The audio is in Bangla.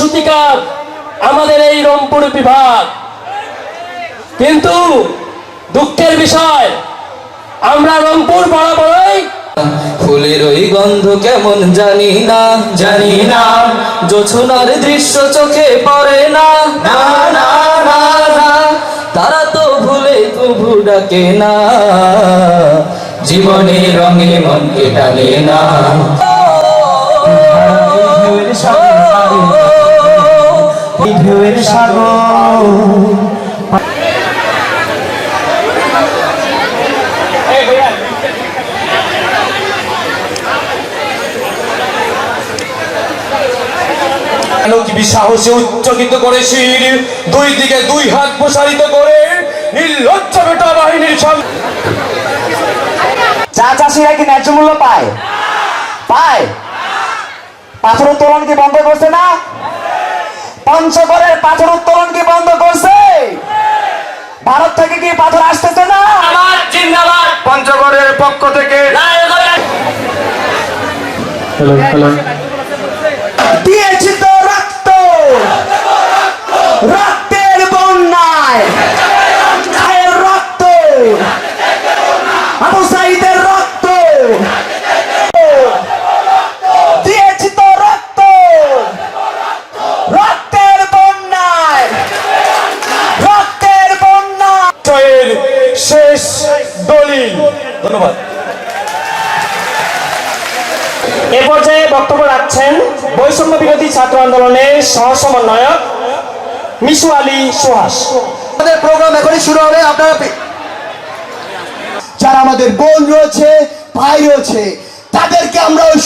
সুতিকার আমাদের এই রংপুর বিভাগ। কিন্তু দুঃখের বিষয় আমরা রংপুর বরাবরই ফুলের ওই গন্ধ কেমন জানি না জানি না। জোছনার দৃশ্য চোখে পড়ে না। না না না না। তারা তো ভুলে তবু ডাকে না। জীবনে রঙে মনকে টানে না। ঢেউয়ের সাগর। কি সাহসে উচ্চকিত করে শির দুই দিকে দুই হাত প্রসারিত করে নির্লজ্জ বেটা বাহিনীর সামনে চা চাষিরা কি ন্যায্য মূল্য পায়? পায়? পাথর উত্তোলন কি বন্ধ করছে না? পঞ্চগড়ের পাথর উত্তোলন কি বন্ধ করছে? ভারত থেকে কি পাথর আসতেছে না? আমার জিন্দাবাদ। পঞ্চগড়ের পক্ষ থেকে দিয়েছি তো রক্ত। রক্তের বন্যায় খায়ের রক্ত আবু সাইদের রক্ত দিয়েছি তো রক্ত রক্তের বন্যায় রক্তের জয়ের শেষ দলিল। ধন্যবাদ। এ পর্যায়ে বক্তব্য রাখছেন বৈষম্য বিরোধী ছাত্র আন্দোলনের সহ সমন্বয়ক মিশু আলী সুহাস। আমাদের প্রোগ্রাম এখনই শুরু হবে, আপনারা যারা আমাদের বোন রয়েছে ভাই রয়েছে, তাদেরকে আমরা ওই